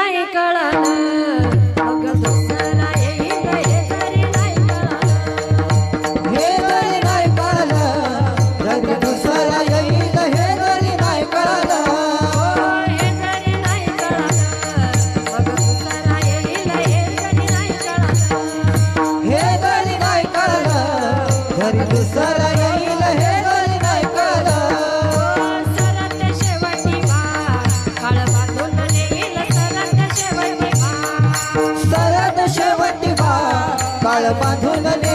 ನಾಯಿಗಳ বাঁধন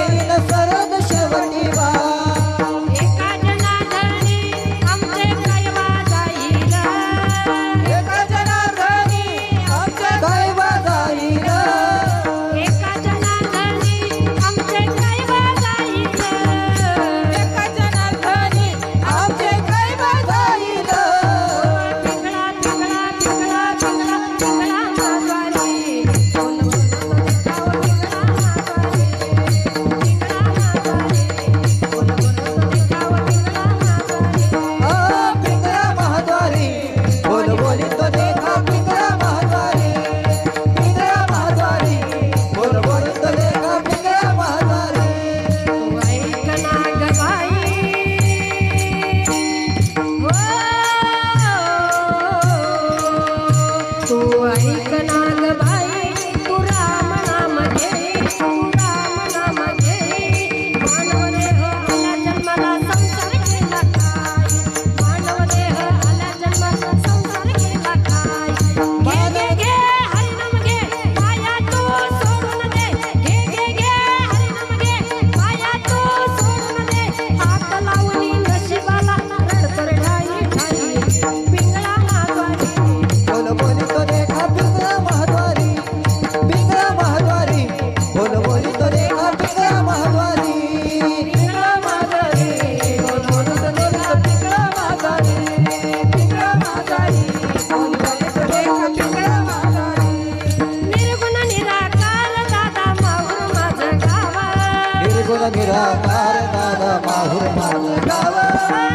निराकार दादा माहुर माझ गाव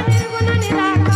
निर्गुण निराकार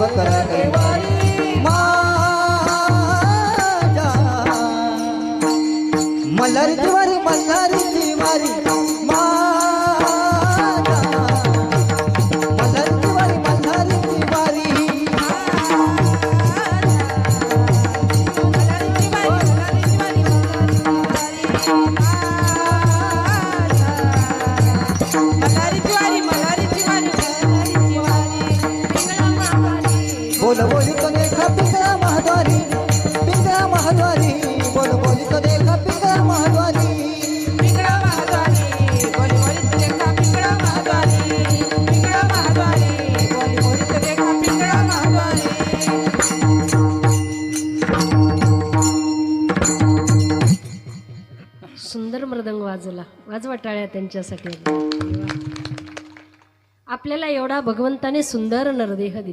बकर मलर मल्हारी जिवारी सुंदर मृदंग वाजवला वाजवा टाळ्या त्यांच्यासाठी. आपल्याला एवढा भगवंताने सुंदर नरदेह दिला.